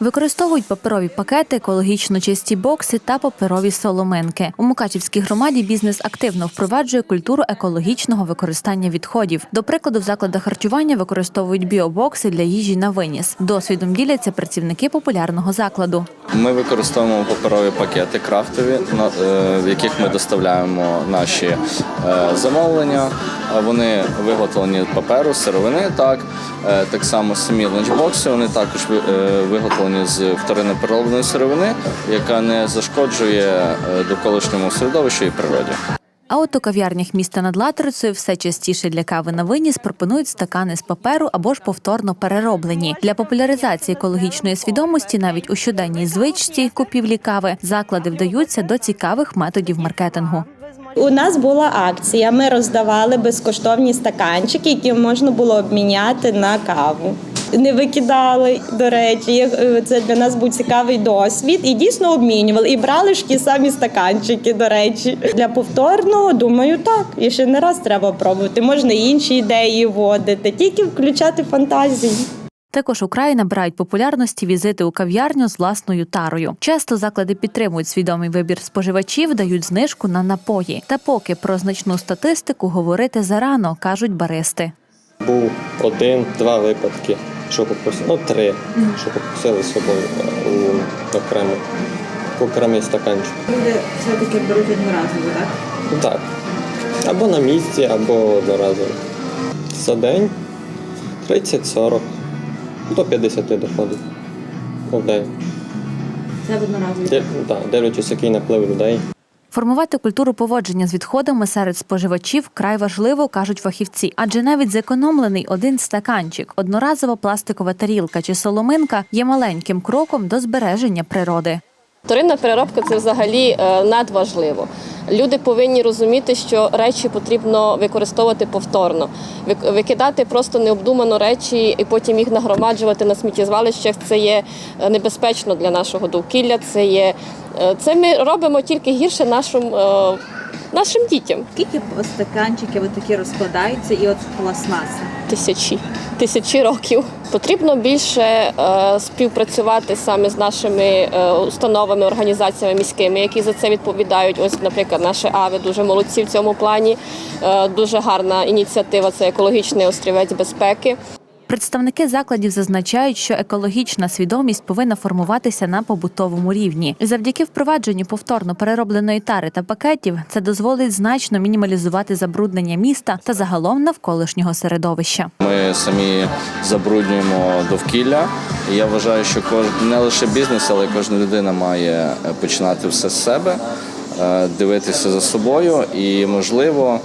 Використовують паперові пакети, екологічно чисті бокси та паперові соломинки. У Мукачівській громаді бізнес активно впроваджує культуру екологічного використання відходів. До прикладу, в закладах харчування використовують біобокси для їжі на виніс. Досвідом діляться працівники популярного закладу. Ми використовуємо паперові пакети крафтові, е, в яких ми доставляємо наші е, замовлення. Вони виготовлені паперу, сировини. Так Е, так само самі ланчбокси. Вони також е, виготовлені з вторинно переробленої сировини, яка не зашкоджує е, довколишньому середовищу і природі. А от у кав'ярнях міста над Латрицею все частіше для кави на виніс пропонують стакани з паперу або ж повторно перероблені. Для популяризації екологічної свідомості навіть у щоденній звичці купівлі кави заклади вдаються до цікавих методів маркетингу. У нас була акція. Ми роздавали безкоштовні стаканчики, які можна було обміняти на каву. Не викидали, до речі, е, це для нас був цікавий досвід. І дійсно обмінювали. І брали ж ті самі стаканчики, до речі. Для повторного, думаю, так. І ще не раз треба пробувати. Можна інші ідеї вводити, тільки включати фантазію. Також у краї набирають популярності візити у кав'ярню з власною тарою. Часто заклади підтримують свідомий вибір споживачів, дають знижку на напої. Та поки про значну статистику говорити зарано, кажуть баристи. Був один-два випадки, що попросили, ну три, що попросили з собою е, у окремо, окремий стаканчик. Люди все-таки беруть одноразово, так? Ну так. Або на місці, або одноразово. За день 30-40, до 50 доходить. В день. Це в одноразові. Да, дивлячись, який наплив людей. Формувати культуру поводження з відходами серед споживачів вкрай важливо, кажуть фахівці. Адже навіть зекономлений один стаканчик, одноразова пластикова тарілка чи соломинка є маленьким кроком до збереження природи. Вторинна переробка це взагалі е, надважливо. Люди повинні розуміти, що речі потрібно використовувати повторно. Викидати просто необдумано речі і потім їх нагромаджувати на сміттєзвалищах. Це є е, небезпечно для нашого довкілля. Це є е, це ми робимо тільки гірше нашим, е, нашим дітям. Скільки стаканчиків такі розкладаються і от пластмаса? Тисячі, тисячі років. Потрібно більше е, співпрацювати саме з нашими е, установами, організаціями міськими, які за це відповідають. Ось, наприклад, наші АВИ дуже молодці в цьому плані. Е, дуже гарна ініціатива це екологічний острівець безпеки. Представники закладів зазначають, що екологічна свідомість повинна формуватися на побутовому рівні. Завдяки впровадженню повторно переробленої тари та пакетів це дозволить значно мінімалізувати забруднення міста та загалом навколишнього середовища. Ми самі забруднюємо довкілля. Я вважаю, що не лише бізнес, але й кожна людина має е, починати все з себе, е, дивитися за собою і, можливо,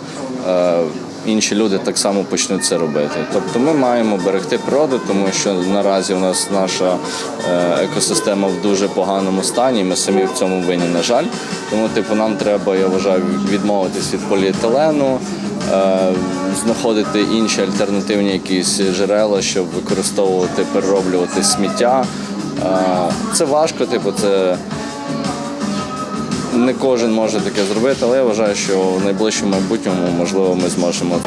е, інші люди так само почнуть це робити. Тобто ми маємо берегти природу, тому що наразі у нас наша е, екосистема в дуже поганому стані. Ми самі в цьому винні, на жаль. Тому, типу, нам треба, я вважаю, відмовитись від поліетилену, е, знаходити інші альтернативні якісь джерела, щоб використовувати, перероблювати сміття. Е, Це важко, типу, це не кожен може таке зробити, але я вважаю, що в найближчому майбутньому можливо ми зможемо.